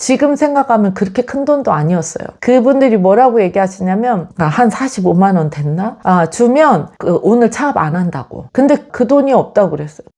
지금 생각하면 그렇게 큰 돈도 아니었어요. 그분들이 뭐라고 얘기하시냐면 아, 한 45만 원 됐나? 아, 주면 그 오늘 차압 안 한다고. 근데 그 돈이 없다고 그랬어요.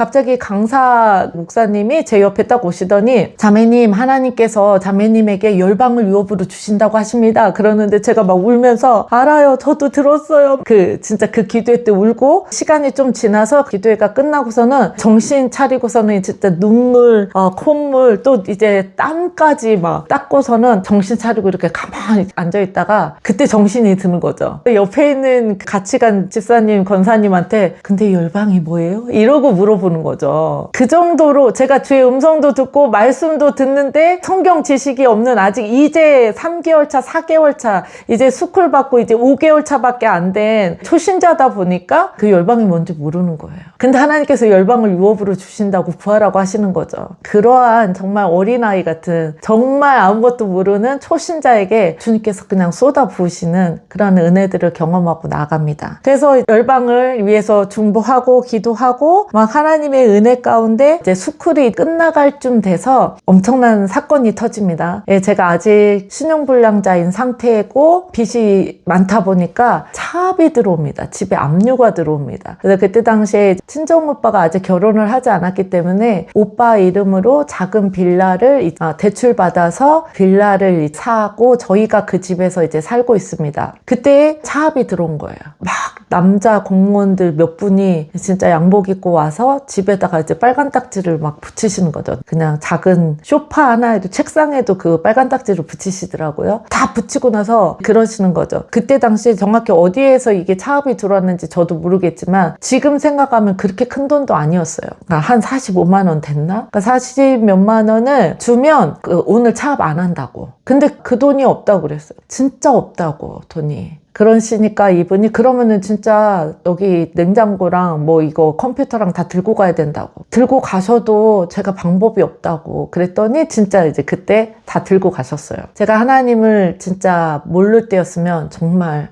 갑자기 강사 목사님이 제 옆에 딱 오시더니 자매님 하나님께서 자매님에게 열방을 유업으로 주신다고 하십니다. 그러는데 제가 막 울면서 알아요. 저도 들었어요. 그 진짜 그 기도회 때 울고 시간이 좀 지나서 기도회가 끝나고서는 정신 차리고서는 진짜 눈물, 어, 콧물 또 이제 땀까지 막 닦고서는 정신 차리고 이렇게 가만히 앉아 있다가 그때 정신이 드는 거죠. 옆에 있는 같이 간 집사님, 권사님한테 근데 열방이 뭐예요? 이러고 물어보 는 거죠. 그 정도로 제가 주의 음성도 듣고 말씀도 듣는데 성경 지식이 없는 아직 이제 3개월 차, 4개월 차, 이제 스쿨 받고 이제 5개월 차밖에 안 된 초신자다 보니까 그 열방이 뭔지 모르는 거예요. 근데 하나님께서 열방을 유업으로 주신다고 구하라고 하시는 거죠. 그러한 정말 어린아이 같은 정말 아무것도 모르는 초신자에게 주님께서 그냥 쏟아 부으시는 그런 은혜들을 경험하고 나갑니다. 그래서 열방을 위해서 중보하고 기도하고 막 하나님 의 은혜 가운데 이제 수쿨이 끝나갈 쯤 돼서 엄청난 사건이 터집니다. 예, 제가 아직 신용불량자인 상태고 빚이 많다 보니까 차압이 들어옵니다. 집에 압류가 들어옵니다. 그래서 그때 당시에 친정 오빠가 아직 결혼을 하지 않았기 때문에 오빠 이름으로 작은 빌라를 이- 아, 대출받아서 빌라를 사고 저희가 그 집에서 이제 살고 있습니다. 그때 차압이 들어온 거예요. 막 남자 공무원들 몇 분이 진짜 양복 입고 와서 집에다가 이제 빨간 딱지를 막 붙이시는 거죠. 그냥 작은 쇼파 하나에도 책상에도 그 빨간 딱지를 붙이시더라고요. 다 붙이고 나서 그러시는 거죠. 그때 당시에 정확히 어디에서 이게 차압이 들어왔는지 저도 모르겠지만 지금 생각하면 그렇게 큰 돈도 아니었어요. 그러니까 한 45만 원 됐나? 그러니까 40 몇만 원을 주면 그 오늘 차압 안 한다고. 근데 그 돈이 없다고 그랬어요. 진짜 없다고 돈이. 그러시니까 이분이 그러면은 진짜 여기 냉장고랑 뭐 이거 컴퓨터랑 다 들고 가야 된다고. 들고 가셔도 제가 방법이 없다고. 그랬더니 진짜 이제 그때 다 들고 가셨어요. 제가 하나님을 진짜 모를 때였으면 정말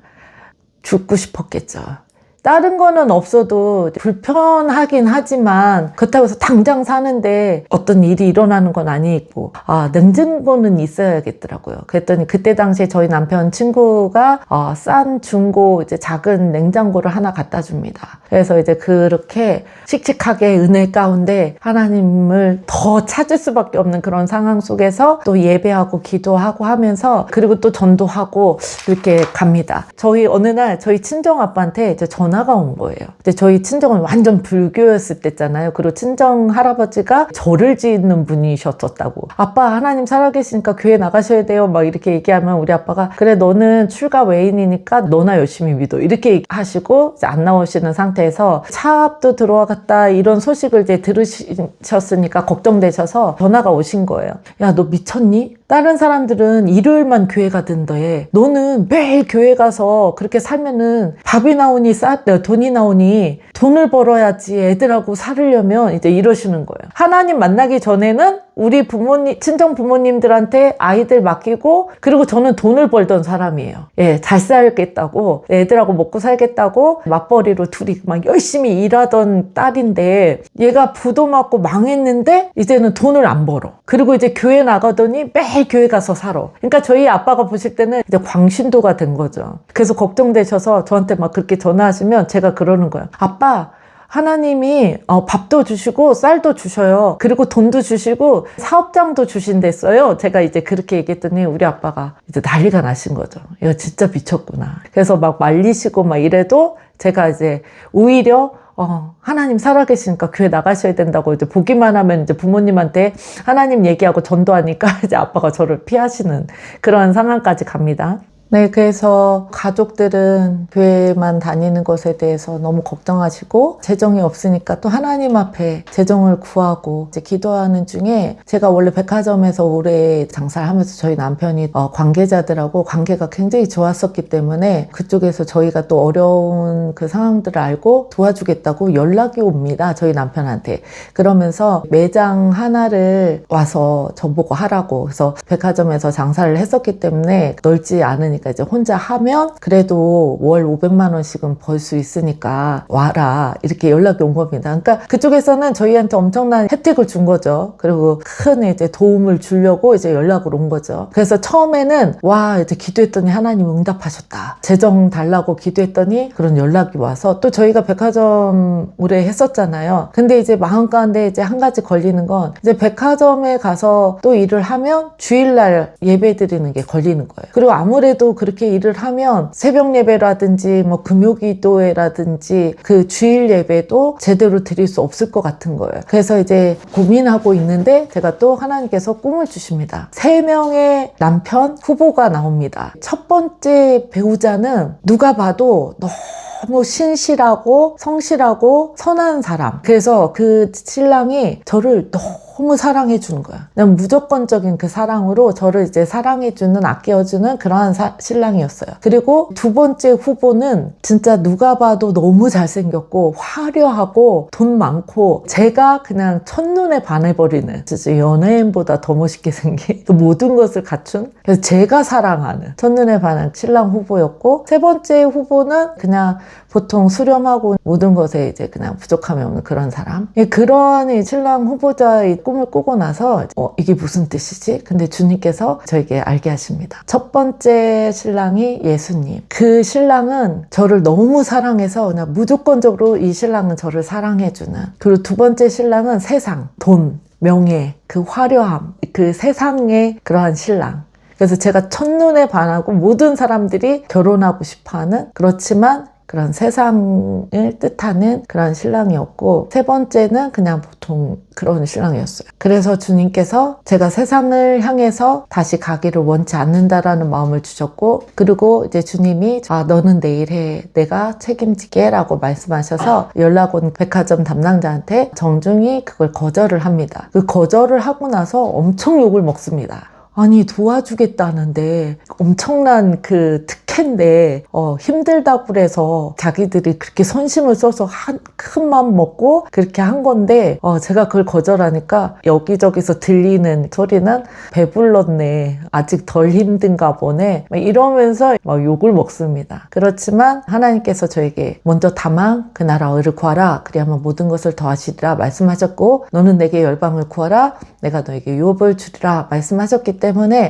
죽고 싶었겠죠. 다른 거는 없어도 불편하긴 하지만 그렇다고 해서 당장 사는데 어떤 일이 일어나는 건 아니고 아 냉장고는 있어야겠더라고요. 그랬더니 그때 당시에 저희 남편 친구가 어, 싼 중고 이제 작은 냉장고를 하나 갖다 줍니다. 그래서 이제 그렇게 씩씩하게 은혜 가운데 하나님을 더 찾을 수밖에 없는 그런 상황 속에서 또 예배하고 기도하고 하면서 그리고 또 전도하고 이렇게 갑니다. 저희 어느 날 저희 친정 아빠한테 이제 전화 가 온 거예요. 근데 저희 친정은 완전 불교였을 때잖아요. 그리고 친정 할아버지가 절을 짓는 분이셨었다고. 아빠 하나님 살아계시니까 교회 나가셔야 돼요. 막 이렇게 얘기하면 우리 아빠가 그래 너는 출가 외인이니까 너나 열심히 믿어. 이렇게 하시고 안 나오시는 상태에서 차압도 들어왔다 이런 소식을 이제 들으셨으니까 걱정되셔서 전화가 오신 거예요. 야 너 미쳤니? 다른 사람들은 일요일만 교회 가던데 너는 매일 교회 가서 그렇게 살면은 밥이 나오니 싸 돈이 나오니 돈을 벌어야지 애들하고 살으려면 이제 이러시는 거예요. 하나님 만나기 전에는 우리 부모님 친정 부모님들한테 아이들 맡기고 그리고 저는 돈을 벌던 사람이에요. 예, 잘 살겠다고 애들하고 먹고 살겠다고 맞벌이로 둘이 막 열심히 일하던 딸인데 얘가 부도 맞고 망했는데 이제는 돈을 안 벌어. 그리고 이제 교회 나가더니 매일 교회 가서 살아. 그러니까 저희 아빠가 보실 때는 이제 광신도가 된 거죠. 그래서 걱정되셔서 저한테 막 그렇게 전화하시면 제가 그러는 거예요. 아빠, 하나님이 어, 밥도 주시고 쌀도 주셔요. 그리고 돈도 주시고 사업장도 주신댔어요. 제가 이제 그렇게 얘기했더니 우리 아빠가 이제 난리가 나신 거죠. 이거 진짜 미쳤구나. 그래서 막 말리시고 막 이래도 제가 이제 오히려 어, 하나님 살아계시니까 교회 나가셔야 된다고 이제 보기만 하면 이제 부모님한테 하나님 얘기하고 전도하니까 이제 아빠가 저를 피하시는 그런 상황까지 갑니다. 네, 그래서 가족들은 교회만 다니는 것에 대해서 너무 걱정하시고 재정이 없으니까 또 하나님 앞에 재정을 구하고 이제 기도하는 중에 제가 원래 백화점에서 오래 장사를 하면서 저희 남편이 어, 관계자들하고 관계가 굉장히 좋았었기 때문에 그쪽에서 저희가 또 어려운 그 상황들을 알고 도와주겠다고 연락이 옵니다. 저희 남편한테. 그러면서 매장 하나를 와서 저보고 하라고. 그래서 백화점에서 장사를 했었기 때문에 넓지 않으니까 되니까 이제 혼자 하면 그래도 월 500만 원씩은 벌 수 있으니까 와라 이렇게 연락이 온 겁니다. 그러니까 그쪽에서는 저희한테 엄청난 혜택을 준 거죠. 그리고 큰 이제 도움을 주려고 이제 연락을 온 거죠. 그래서 처음에는 와 이제 기도했더니 하나님 응답하셨다. 재정 달라고 기도했더니 그런 연락이 와서 또 저희가 백화점 오래 했었잖아요. 근데 이제 마음 가운데 이제 한 가지 걸리는 건 이제 백화점에 가서 또 일을 하면 주일날 예배 드리는 게 걸리는 거예요. 그리고 아무래도 그렇게 일을 하면 새벽 예배라든지 뭐 금요 기도회라든지 그 주일 예배도 제대로 드릴 수 없을 것 같은 거예요. 그래서 이제 고민하고 있는데 제가 또 하나님께서 꿈을 주십니다. 세 명의 남편 후보가 나옵니다. 첫 번째 배우자는 누가 봐도 너무 신실하고 성실하고 선한 사람. 그래서 그 신랑이 저를 너무 사랑해 주는 거야. 난 무조건적인 그 사랑으로 저를 이제 사랑해 주는 아껴 주는 그러한 사- 신랑이었어요. 그리고 두 번째 후보는 진짜 누가 봐도 너무 잘생겼고 화려하고 돈 많고 제가 그냥 첫눈에 반해버리는 진짜 연예인보다 더 멋있게 생긴 그 모든 것을 갖춘 그래서 제가 사랑하는 첫눈에 반한 신랑 후보였고 세 번째 후보는 그냥 보통 수렴하고 모든 것에 이제 그냥 부족함이 없는 그런 사람. 예, 그런 이 신랑 후보자의 꿈을 꾸고 나서 어, 이게 무슨 뜻이지? 근데 주님께서 저에게 알게 하십니다. 첫 번째 신랑이 예수님. 그 신랑은 저를 너무 사랑해서 그냥 무조건적으로 이 신랑은 저를 사랑해주는. 그리고 두 번째 신랑은 세상, 돈, 명예, 그 화려함, 그 세상의 그러한 신랑. 그래서 제가 첫눈에 반하고 모든 사람들이 결혼하고 싶어 하는 그렇지만 그런 세상을 뜻하는 그런 신랑이었고 세 번째는 그냥 보통 그런 신랑이었어요. 그래서 주님께서 제가 세상을 향해서 다시 가기를 원치 않는다라는 마음을 주셨고 그리고 이제 주님이 아 너는 내일 해 내가 책임지게 라고 말씀하셔서 연락 온 백화점 담당자한테 정중히 그걸 거절을 합니다. 그 거절을 하고 나서 엄청 욕을 먹습니다. 아니 도와주겠다는데 엄청난 그 특혜인데 어, 힘들다고 그래서 자기들이 그렇게 선심을 써서 한, 큰 마음 먹고 그렇게 한 건데 어, 제가 그걸 거절하니까 여기저기서 들리는 소리는 배불렀네 아직 덜 힘든가 보네 막 이러면서 막 욕을 먹습니다. 그렇지만 하나님께서 저에게 먼저 다만 그 나라 의를 구하라 그리하면 모든 것을 더하시리라 말씀하셨고 너는 내게 열방을 구하라 내가 너에게 유업을 주리라 말씀하셨기 때문에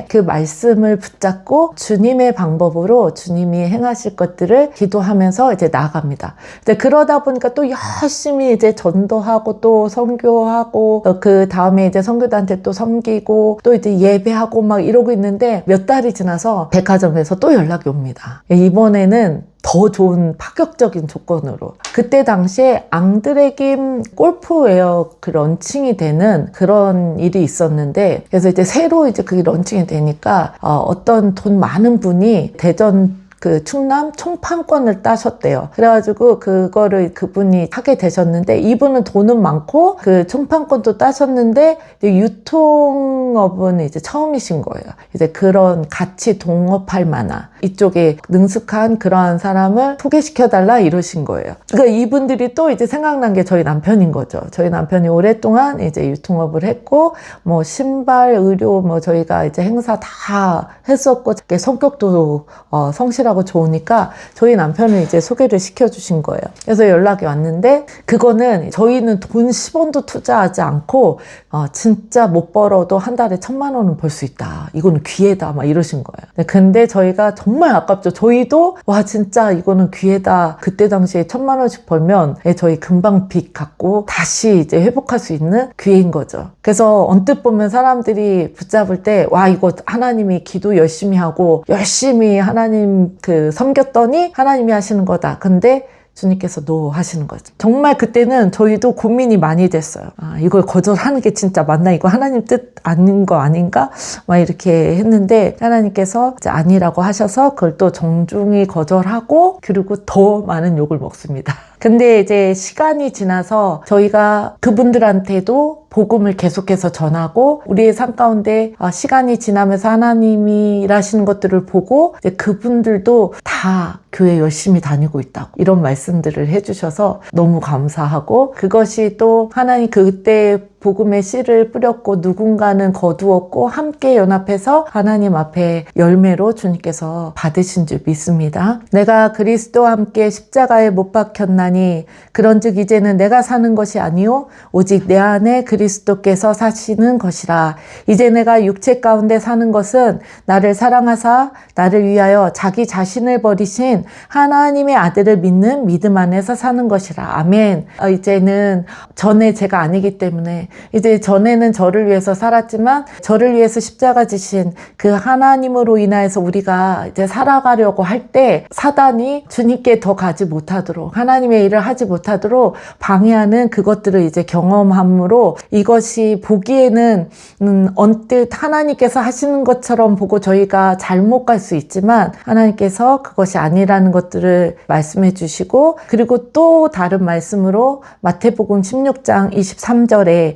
그 말씀을 붙잡고 주님의 방법으로 주님이 행하실 것들을 기도하면서 이제 나아갑니다. 이제 그러다 보니까 또 열심히 이제 전도하고 또 선교하고 그 다음에 이제 선교단한테 또 섬기고 또 이제 예배하고 막 이러고 있는데 몇 달이 지나서 백화점에서 또 연락이 옵니다. 이번에는 더 좋은 파격적인 조건으로. 그때 당시에 앙드레김 골프웨어 그 런칭이 되는 그런 일이 있었는데 그래서 이제 새로 이제 그게 런칭이 되니까 어, 어떤 돈 많은 분이 대전 그 충남 총판권을 따셨대요. 그래가지고 그거를 그분이 하게 되셨는데 이분은 돈은 많고 그 총판권도 따셨는데 유통업은 이제 처음이신 거예요. 이제 그런 같이 동업할 만한 이쪽에 능숙한 그러한 사람을 소개시켜달라 이러신 거예요. 그러니까 이분들이 또 이제 생각난 게 저희 남편인 거죠. 저희 남편이 오랫동안 이제 유통업을 했고 뭐 신발, 의료 뭐 저희가 이제 행사 다 했었고 성격도 어, 성실 하고 좋으니까 저희 남편을 이제 소개를 시켜주신 거예요. 그래서 연락이 왔는데 그거는 저희는 돈 10원도 투자하지 않고 어, 진짜 못 벌어도 한 달에 천만 원은 벌 수 있다. 이거는 기회다. 막 이러신 거예요. 네, 근데 저희가 정말 아깝죠. 저희도 와 진짜 이거는 기회다. 그때 당시에 천만 원씩 벌면 예, 저희 금방 빚 갚고 다시 이제 회복할 수 있는 기회인 거죠. 그래서 언뜻 보면 사람들이 붙잡을 때 와 이거 하나님이 기도 열심히 하고 열심히 하나님 그 섬겼더니 하나님이 하시는 거다. 근데 주님께서 노 하시는 거죠. 정말 그때는 저희도 고민이 많이 됐어요. 아, 이걸 거절하는 게 진짜 맞나? 이거 하나님 뜻 아닌 거 아닌가? 막 이렇게 했는데 하나님께서 이제 아니라고 하셔서 그걸 또 정중히 거절하고 그리고 더 많은 욕을 먹습니다. 근데 이제 시간이 지나서 저희가 그분들한테도 복음을 계속해서 전하고 우리의 삶 가운데 아, 시간이 지나면서 하나님이 일하시는 것들을 보고 그분들도 다 교회 열심히 다니고 있다고 이런 말씀들을 해주셔서 너무 감사하고 그것이 또 하나님 그때 복음의 씨를 뿌렸고 누군가는 거두었고 함께 연합해서 하나님 앞에 열매로 주님께서 받으신 줄 믿습니다. 내가 그리스도와 함께 십자가에 못 박혔나니 그런즉 이제는 내가 사는 것이 아니요 오직 내 안에 그리스도께서 사시는 것이라. 이제 내가 육체 가운데 사는 것은 나를 사랑하사 나를 위하여 자기 자신을 버리신 하나님의 아들을 믿는 믿음 안에서 사는 것이라. 아멘. 어, 이제는 전에 제가 아니기 때문에 이제 전에는 저를 위해서 살았지만 저를 위해서 십자가 지신 그 하나님으로 인하여서 우리가 이제 살아가려고 할 때 사단이 주님께 더 가지 못하도록 하나님의 일을 하지 못하도록 방해하는 그것들을 이제 경험함으로 이것이 보기에는 음, 언뜻 하나님께서 하시는 것처럼 보고 저희가 잘못 갈 수 있지만 하나님께서 그것이 아니라는 것들을 말씀해 주시고 그리고 또 다른 말씀으로 마태복음 16장 23절에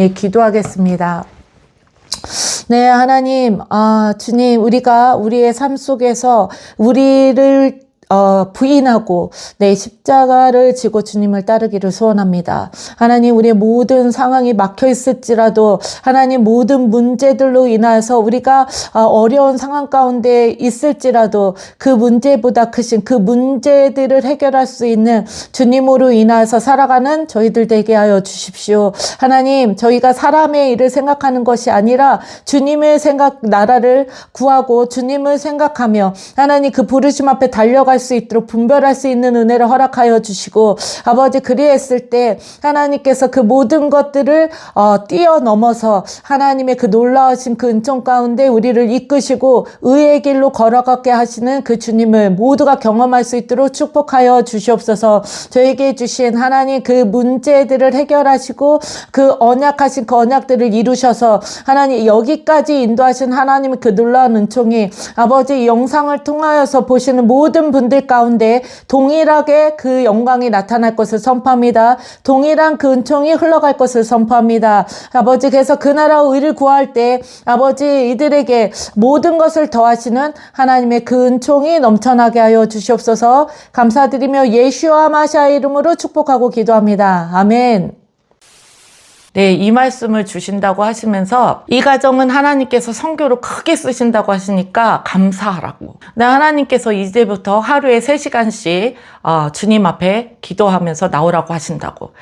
예 기도하겠습니다. 네, 하나님, 아, 주님, 우리가 우리의 삶 속에서 우리를 어, 부인하고 내 십자가를 지고 주님을 따르기를 소원합니다. 하나님 우리의 모든 상황이 막혀 있을지라도 하나님 모든 문제들로 인하여서 우리가 어, 어려운 상황 가운데 있을지라도 그 문제보다 크신 그 문제들을 해결할 수 있는 주님으로 인하여서 살아가는 저희들 되게 하여 주십시오. 하나님 저희가 사람의 일을 생각하는 것이 아니라 주님의 생각 나라를 구하고 주님을 생각하며 하나님 그 부르심 앞에 달려갈 수 있도록 분별할 수 있는 은혜를 허락하여 주시고 아버지 그리했을 때 하나님께서 그 모든 것들을 어, 뛰어넘어서 하나님의 그 놀라우신 그 은총 가운데 우리를 이끄시고 의의 길로 걸어가게 하시는 그 주님을 모두가 경험할 수 있도록 축복하여 주시옵소서. 저에게 주신 하나님 그 문제들을 해결하시고 그 언약하신 그 언약들을 이루셔서 하나님 여기까지 인도하신 하나님의 그 놀라운 은총이 아버지 이 영상을 통하여서 보시는 모든 분들 가운데 동일하게 그 영광이 나타날 것을 선포합니다. 동일한 그 은총이 흘러갈 것을 선포합니다. 아버지 그래서 그 나라 의를 구할 때 아버지 이들에게 모든 것을 더하시는 하나님의 그 은총이 넘쳐나게 하여 주시옵소서 감사드리며 예슈와 마샤 이름으로 축복하고 기도합니다. 아멘. 네, 이 말씀을 주신다고 하시면서 이 가정은 하나님께서 성교로 크게 쓰신다고 하시니까 감사하라고. 네, 하나님께서 이제부터 하루에 3시간씩 어, 주님 앞에 기도하면서 나오라고 하신다고.